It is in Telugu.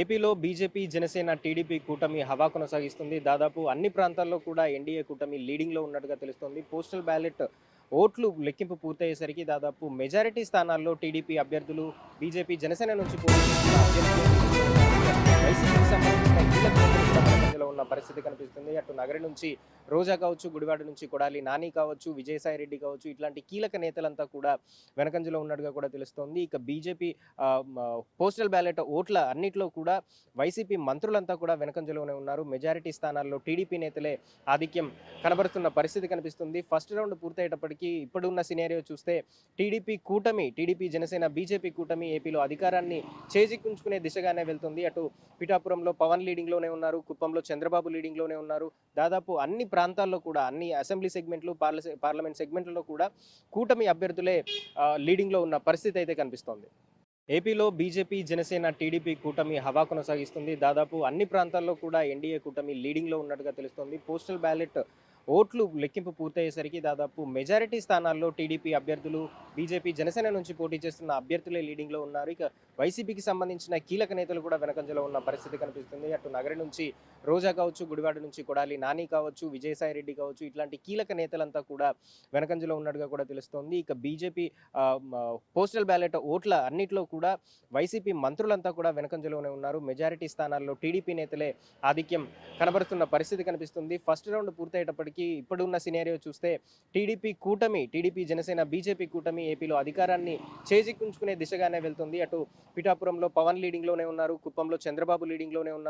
ఏపీలో బీజేపీ జనసేన టీడీపీ కూటమి హవా కొనసాగిస్తుంది. దాదాపు అన్ని ప్రాంతాల్లో కూడా ఎన్డీఏ కూటమి లీడింగ్లో ఉన్నట్టుగా తెలుస్తోంది. పోస్టల్ బ్యాలెట్ ఓట్లు లెక్కింపు పూర్తయ్యేసరికి దాదాపు మెజారిటీ స్థానాల్లో టీడీపీ అభ్యర్థులు బీజేపీ జనసేన నుంచి పోటీ చేస్తున్న అభ్యర్థులు. వైసీపీకి సంబంధించిన కీలక ఉన్న పరిస్థితి కనిపిస్తుంది. అటు నగరి నుంచి రోజా కావచ్చు గుడివాడ నుంచి కొడాలి నాని కావచ్చు విజయసాయి రెడ్డి కావచ్చు ఇట్లాంటి కీలక నేతలంతా కూడా వెనకంజలో ఉన్నట్టుగా కూడా తెలుస్తోంది. ఇక బీజేపీ పోస్టల్ బ్యాలెట్ ఓట్ల అన్నిట్లో కూడా వైసీపీ మంత్రులంతా కూడా వెనకంజలోనే ఉన్నారు. మెజారిటీ స్థానాల్లో టీడీపీ నేతలే ఆధిక్యం కనబడుతున్న పరిస్థితి కనిపిస్తుంది. ఫస్ట్ రౌండ్ పూర్తయ్యేటప్పటికీ ఇప్పుడున్న సినేరియో చూస్తే టీడీపీ కూటమి టీడీపీ జనసేన బీజేపీ కూటమి ఏపీలో అధికారాన్ని చేజిక్కుంచుకునే దిశగానే వెళ్తుంది. అటు పిఠాపురంలో పవన్ లీడింగ్లోనే ఉన్నారు. కుప్పంలో చంద్రబాబు లీడింగ్లోనే ఉన్నారు. దాదాపు అన్ని ప్రాంతాల్లో కూడా అన్ని అసెంబ్లీ సెగ్మెంట్లు పార్ల పార్లమెంట్ సెగ్మెంట్లలో కూడా కూటమి అభ్యర్థులే లీడింగ్ లీడింగ్లో ఉన్న పరిస్థితి అయితే కనిపిస్తోంది. ఏపీలో బీజేపీ జనసేన టీడీపీ కూటమి హవా కొనసాగిస్తుంది. దాదాపు అన్ని ప్రాంతాల్లో కూడా ఎన్డీఏ కూటమి లీడింగ్లో ఉన్నట్టుగా తెలుస్తోంది. పోస్టల్ బ్యాలెట్ ఓట్లు లెక్కింపు పూర్తయ్యేసరికి దాదాపు మెజారిటీ స్థానాల్లో టీడీపీ అభ్యర్థులు బీజేపీ జనసేన నుంచి పోటీ చేస్తున్న అభ్యర్థులే లీడింగ్లో ఉన్నారు. ఇక వైసీపీకి సంబంధించిన కీలక నేతలు కూడా వెనకంజలో ఉన్న పరిస్థితి కనిపిస్తుంది. అటు నగరి నుంచి రోజా కావచ్చు గుడివాడ నుంచి కొడాలి నాని కావచ్చు విజయసాయి రెడ్డి కావచ్చు ఇట్లాంటి కీలక నేతలంతా కూడా వెనకంజలో ఉన్నట్టుగా కూడా తెలుస్తోంది. ఇక బీజేపీ పోస్టల్ బ్యాలెట్ ఓట్ల అన్నిట్లో కూడా వైసీపీ మంత్రులంతా కూడా వెనకంజలోనే ఉన్నారు. మెజారిటీ స్థానాల్లో టీడీపీ నేతలే ఆధిక్యం కనబరుస్తున్న పరిస్థితి కనిపిస్తుంది. ఫస్ట్ రౌండ్ పూర్తయ్యేటప్పటికీ ఇప్పుడున్న సినేరియో చూస్తే టీడీపీ కూటమి టీడీపీ జనసేన బీజేపీ కూటమి ఏపీలో అధికారాన్ని చేజిక్కుంచుకునే దిశగానే వెళ్తుంది. అటు పిఠాపురంలో పవన్ లీడింగ్లోనే ఉన్నారు కుప్పంలో చంద్రబాబు లీడింగ్లోనే ఉన్నారు.